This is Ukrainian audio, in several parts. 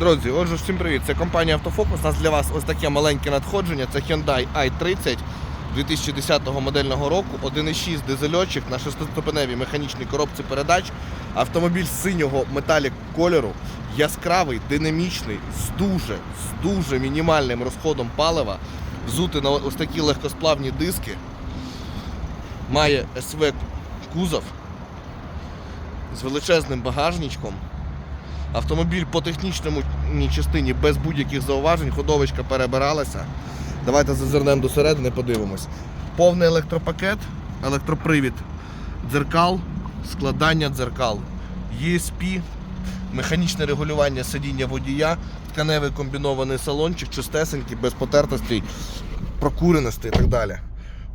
Друзі, отже, всім привіт. Це компанія Автофокус. У нас для вас ось таке маленьке надходження. Це Hyundai i30 2010 модельного року, 1.6 дизельочок на шестиступеневій механічній коробці передач. Автомобіль синього металік кольору, яскравий, динамічний, з дуже, з дуже мінімальним розходом палива, взутий на ось такі легкосплавні диски. Має СВ кузов з величезним багажничком. Автомобіль по технічному частині без будь-яких зауважень, ходовочка перебиралася. Давайте зазирнемо до середини, подивимось. Повний електропакет, електропривід, дзеркал, складання дзеркал, ESP, механічне регулювання сидіння водія, тканевий комбінований салончик, чистесенький, без потертостей, прокуреностей і так далі.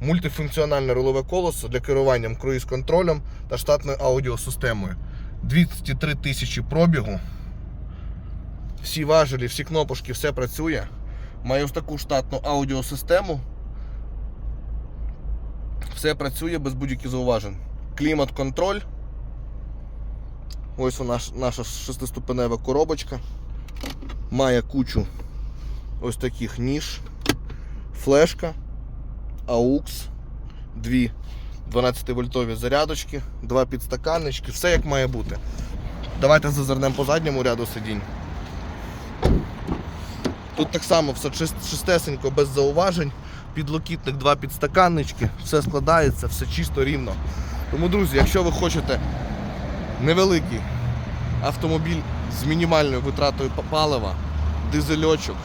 Мультифункціональне рулове колесо для керування круїз-контролем та штатною аудіосистемою. 203 тисячі пробігу. Всі важелі, всі кнопочки, все працює. Маю ось таку штатну аудіосистему. Все працює без будь-яких зауважень. Клімат-контроль. Ось вона наша шестиступенева коробочка. Має кучу ось таких ніж, флешка, AUX, дві 12-вольтові зарядочки, два підстаканнички, все як має бути. Давайте зазирнемо по задньому ряду сидінь. Тут так само все чис- чистесенько, без зауважень. Підлокітник, два підстаканнички, все складається, все чисто рівно. Тому, друзі, якщо ви хочете невеликий автомобіль з мінімальною витратою палива, дизельочок,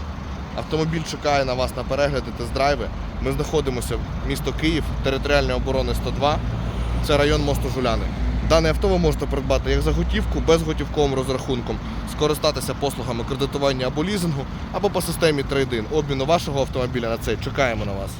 автомобіль чекає на вас на перегляди тест-драйви. Ми знаходимося в місто Київ, територіальної оборони 102. Це район мосту Жуляни. Дане авто ви можете придбати як за готівку, безготівковим розрахунком, скористатися послугами кредитування або лізингу, або по системі трейдин обміну вашого автомобіля на цей. Чекаємо на вас.